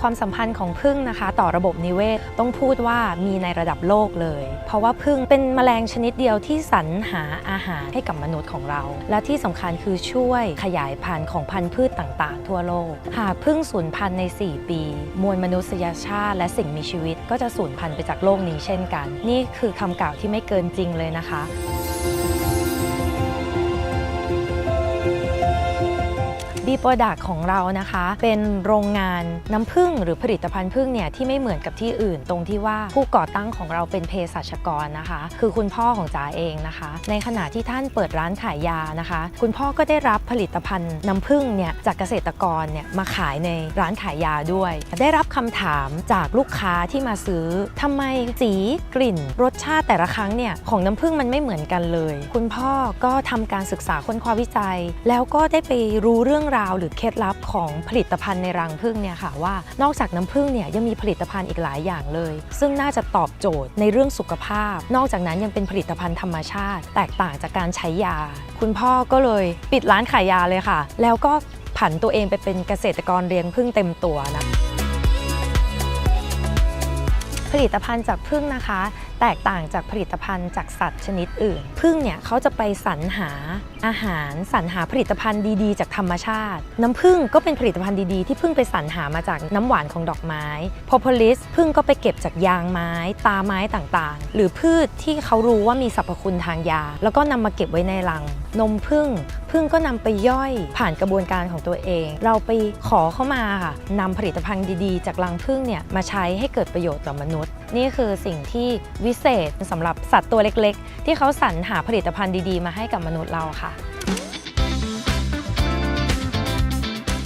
ความสัมพันธ์ของผึ้งนะคะ ต่อระบบนิเวศต้องพูดว่ามีในระดับโลกเลย เพราะว่าผึ้งเป็นแมลงชนิดเดียวที่สรรหาอาหารให้กับมนุษย์ของเรา และที่สำคัญคือช่วยขยายพันธุ์ของพันธุ์พืชต่างๆ ทั่วโลก หากผึ้งสูญพันธุ์ใน 4 ปี มวลมนุษยชาติ และสิ่งมีชีวิตก็จะสูญพันธุ์ไปจากโลกนี้เช่นกัน นี่คือคำกล่าวที่ไม่เกินจริงเลยนะคะ บีโปรดักของเรานะคะ เป็นโรงงานน้ำผึ้งหรือผลิตภัณฑ์ผึ้งเนี่ยที่ไม่เหมือนกับที่อื่นตรงที่ว่าผู้ก่อตั้งของเราเป็นเภสัชกรนะคะ คือคุณพ่อของจ๋าเองนะคะ ในขณะที่ท่านเปิดร้านขายยานะคะ คุณพ่อก็ได้รับผลิตภัณฑ์น้ำผึ้งเนี่ยจากเกษตรกรเนี่ยมาขายในร้านขายยาด้วย ได้รับคำถามจากลูกค้าที่มาซื้อทำไมสีกลิ่น รสชาติแต่ละครั้งเนี่ยของน้ำผึ้งมันไม่เหมือนกันเลย คุณพ่อก็ทำการศึกษาค้นคว้าวิจัย แล้วก็ได้ไปรู้เรื่องราวหรือเคล็ดลับของผลิตภัณฑ์ในรังผึ้งเนี่ยค่ะว่านอกจากน้ำผึ้งเนี่ยยังมีผลิตภัณฑ์อีกหลายอย่างเลย ซึ่งน่าจะตอบโจทย์ในเรื่องสุขภาพ นอกจากนั้นยังเป็นผลิตภัณฑ์ธรรมชาติ แตกต่างจากการใช้ยา คุณพ่อก็เลยปิดร้านขายยาเลยค่ะ แล้วก็ผันตัวเองไปเป็นเกษตรกรเลี้ยงผึ้งเต็มตัวนะผลิตภัณฑ์จากผึ้งนะคะ แตกต่างจากผลิตภัณฑ์จากสัตว์ชนิดอื่นผึ้งเนี่ยเขาจะไปสรรหาอาหารสรรหาผลิตภัณฑ์ดีๆ จากธรรมชาติ น้ำผึ้งก็เป็นผลิตภัณฑ์ดีๆ ที่ผึ้งไปสรรหามาจากน้ำหวานของดอกไม้โพโพลิสผึ้งก็ไปเก็บจากยางไม้ ตาไม้ต่างๆ หรือพืชที่เขารู้ว่ามีสรรพคุณทางยา แล้วก็นำมาเก็บไว้ในรัง นมผึ้งผึ้งก็นำไปย่อยผ่านกระบวนการของตัวเอง เราไปขอเข้ามาค่ะนำผลิตภัณฑ์ดีๆ จากรังผึ้งเนี่ยมาใช้ให้เกิดประโยชน์ต่อมนุษย์นี่คือสิ่งที่วิเศษสำหรับสัตว์ตัวเล็กๆ ที่เขาสรรหาผลิตภัณฑ์ดีๆ มาให้กับมนุษย์เราค่ะ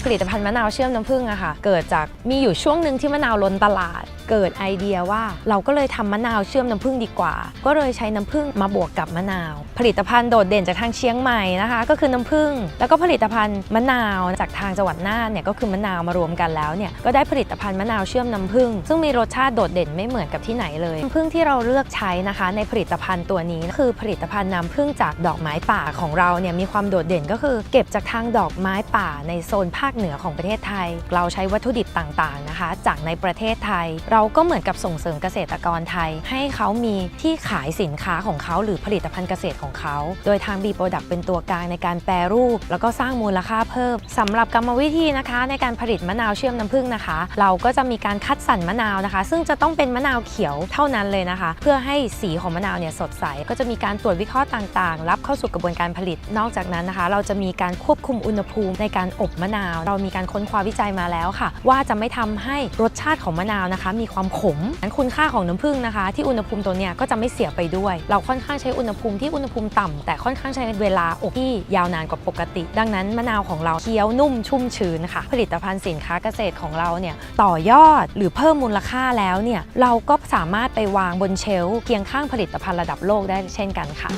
ผลิตภัณฑ์มะนาวเชื่อมน้ำผึ้งอะค่ะเกิดจากมีอยู่ช่วงหนึ่งที่มะนาวล้นตลาด เกิดไอเดียว่าเราก็เลยทำมะนาวเชื่อมน้ำผึ้งดีกว่า ก็เลยใช้น้ำผึ้งมาบวกกับมะนาว ผลิตภัณฑ์โดดเด่นจากทางเชียงใหม่นะคะ ก็คือน้ำผึ้งแล้วก็ผลิตภัณฑ์มะนาวจากทางจังหวัดน่านเนี่ยก็คือมะนาวมารวมกันแล้วเนี่ยก็ได้ผลิตภัณฑ์มะนาวเชื่อมน้ำผึ้งซึ่งมีรสชาติโดดเด่นไม่เหมือนกับที่ไหนเลยน้ำผึ้งที่เราเลือกใช้นะคะ ในผลิตภัณฑ์ตัวนี้คือผลิตภัณฑ์น้ำผึ้งจากดอกไม้ป่าของเราเนี่ยมีความโดดเด่นก็คือ เก็บจากทางดอกไม้ป่าในโซนภาคเหนือของประเทศไทย เราใช้วัตถุดิบต่างๆนะคะ จากในประเทศไทย เราก็เหมือนกับส่งเสริมเกษตรกรไทย ให้เขามีที่ขายสินค้าของเขาหรือผลิตภัณฑ์เกษตรของเขา โดยทาง B Product เป็นตัวกลางในการแปรรูป แล้วก็สร้างมูลค่าเพิ่มสำหรับกรรมวิธีนะคะ ในการผลิตมะนาวเชื่อมน้ำผึ้งนะคะ เราก็จะมีการคัดสรรมะนาวนะคะ ซึ่งจะต้องเป็นมะนาวเขียวเท่านั้นเลยนะคะ เพื่อให้สีของมะนาวเนี่ยสดใส ก็จะมีการตรวจวิเคราะห์ต่างๆ รับเข้าสู่กระบวนการผลิต นอกจากนั้นนะคะ เราจะมีการควบคุมอุณหภูมิในการอบมะนาวเรามีการค้นคว้าวิจัยมาแล้วค่ะ ว่าจะไม่ทำให้รสชาติของมะนาวนะคะ มีความขมนั้นคุณค่าของน้ำผึ้งนะคะ ที่อุณหภูมิตัวเนี้ยก็จะไม่เสียไปด้วย เราค่อนข้างใช้อุณหภูมิที่อุณหภูมิต่ำแต่ค่อนข้างใช้เวลาอบที่ยาวนานกว่าปกติ ดังนั้นมะนาวของเราเคี้ยวนุ่มชุ่มชื้นค่ะผลิตภัณฑ์สินค้าเกษตรของเราเนี่ยต่อยอดหรือเพิ่มมูลค่าแล้วเนี่ยเราก็สามารถไปวางบนเชลฟ์เคียงข้างผลิตภัณฑ์ระดับโลกได้เช่นกันค่ะ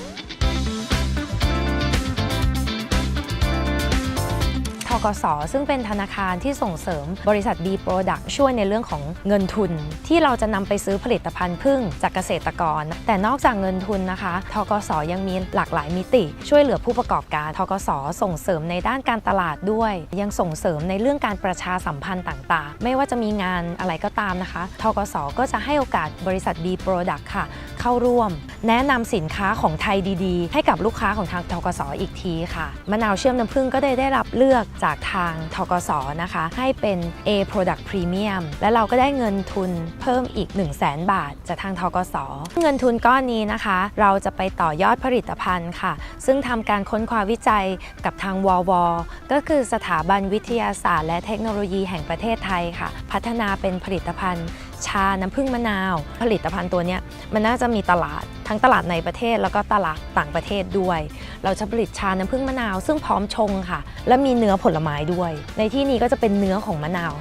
กส ซึ่งเป็นธนาคารที่ส่งเสริมบริษัท B Product ช่วยในเรื่องของเงินทุน ที่เราจะนำไปซื้อผลิตภัณฑ์พึ่งจากเกษตรกร แต่นอกจากเงินทุนนะคะทกสยังมีหลากหลายมิติ ช่วยเหลือผู้ประกอบการทกสส่งเสริมในด้านการตลาดด้วย ยังส่งเสริมในเรื่องการประชาสัมพันธ์ต่าง ๆ ไม่ว่าจะมีงานอะไรก็ตามนะคะทกสก็จะให้โอกาสบริษัท B Product ค่ะ เข้าร่วม แนะนำสินค้าของไทยดีๆ ให้กับลูกค้าของทางทกสอีกทีค่ะมะนาวเชื่อมน้ำผึ้งก็ได้ได้รับเลือกจากทางทกสนะคะ ให้เป็น A Product Premium และเราก็ได้เงินทุนเพิ่มอีก 1 0 0 0 0แบาท จากทางทกส เงินทุนก้อนนี้นะคะ เราจะไปต่อยอดผลิตภัณฑ์ค่ะ ซึ่งทำการค้นคว้าวิจัยกับทางววก็คือสถาบันวิทยาศาสตร์ และเทคโนโลยีแห่งประเทศไทยค่ะ พัฒนาเป็นผลิตภัณฑ์ชาน้ำผึ้งมะนาว ผลิตภัณฑ์ตัวนี้มันน่าจะมีตลาด ทั้งตลาดในประเทศแล้วก็ตลาดต่างประเทศด้วย เราจะผลิตชาน้ำผึ้งมะนาว ซึ่งพร้อมชงค่ะ และมีเนื้อผลไม้ด้วย ในที่นี้ก็จะเป็นเนื้อของมะนาว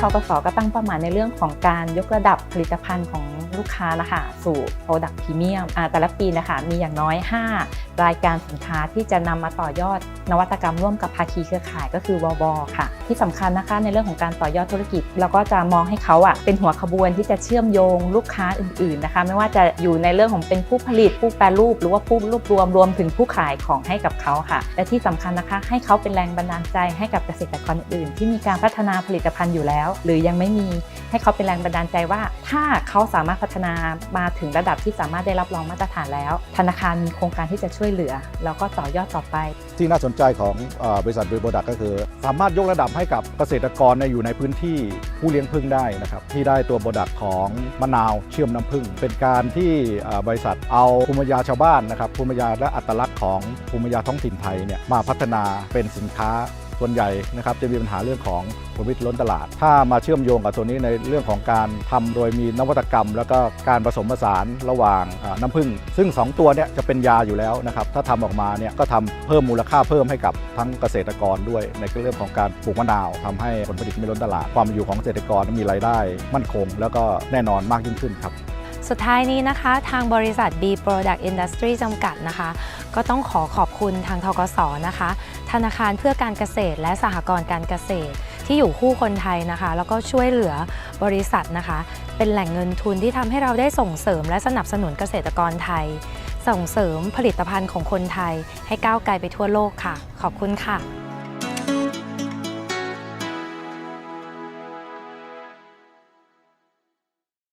ทกสก็ตั้งเป้าหมายในเรื่องของการยกระดับผลิตภัณฑ์ของลูกค้านะคะสู่ Product Premium แต่ละปีนะคะมีอย่างน้อย 5รายการสินค้าที่จะนำมาต่อยอดนวัตกรรมร่วมกับภาคีเครือข่ายก็คือวบค่ะ ที่สำคัญนะคะในเรื่องของการต่อยอดธุรกิจเราก็จะมองให้เขาอะเป็นหัวขบวนที่จะเชื่อมโยงลูกค้าอื่นๆนะคะ ไม่ว่าจะอยู่ในเรื่องของเป็นผู้ผลิตผู้แปรรูป หรือว่าผู้รวบรวมรวมถึงผู้ขายของให้กับเขาค่ะ และที่สำคัญนะคะ ให้เขาเป็นแรงบันดาลใจให้กับเกษตรกรอื่นที่มีการพัฒนาผลิตภัณฑ์อยู่แล้ว หรือยังไม่มีให้เขาเป็นแรงบันดาลใจว่า ถ้าเขาสามารถพัฒนามาถึงระดับที่สามารถได้รับรองมาตรฐานแล้ว ธนาคารมีโครงการที่จะช่วยเหลือ แล้วก็ต่อยอดต่อไป ที่น่าสนใจของอบริษัทบริโปรดักก็คือ สามารถยกระดับให้กับเกษตรกรในอยู่ในพื้นที่ผู้เลี้ยงพึ่งได้นะครับที่ได้ตัวโปรดักของมะนาวเชื่อมน้ำพึ่ง เป็นการที่บริษัทเอาภูมิปัญญาชาวบ้านนะครับภูมิปัญญาและอัตลักษณ์ของภูมิปัญญาท้องถิ่นไทยเนี่ยมาพัฒนาเป็นสินค้า ส่วนใหญ่นะครับจะมีปัญหาเรื่องของผลผลิตล้นตลาด ถ้ามาเชื่อมโยงกับตัวนี้ในเรื่องของการทำโดยมีนวัตกรรม แล้วก็การผสมผสานระหว่างน้ำผึ้งซึ่ง 2 ตัวเนี่ยจะเป็นยาอยู่แล้วนะครับถ้าทำออกมาเนี่ยก็ทำเพิ่มมูลค่าเพิ่มให้กับทั้งเกษตรกรด้วย ในเรื่องของการปลูกมะนาวทำให้ผลผลิตไม่ล้นตลาด ความอยู่ของเกษตรกรมีรายได้ มั่นคง แล้วก็แน่นอนมากยิ่งขึ้นครับสุดท้ายนี้นะคะ ทางบริษัท B Product Industry จำกัดนะคะ ก็ต้องขอขอบคุณทางทกสนะคะ ธนาคารเพื่อการเกษตร และสหกรณ์การเกษตร ที่อยู่คู่คนไทยนะคะ แล้วก็ช่วยเหลือบริษัทนะคะ เป็นแหล่งเงินทุนที่ทำให้เราได้ส่งเสริมและสนับสนุนเกษตรกรไทย ส่งเสริมผลิตภัณฑ์ของคนไทย ให้ก้าวไกลไปทั่วโลกค่ะ ขอบคุณค่ะ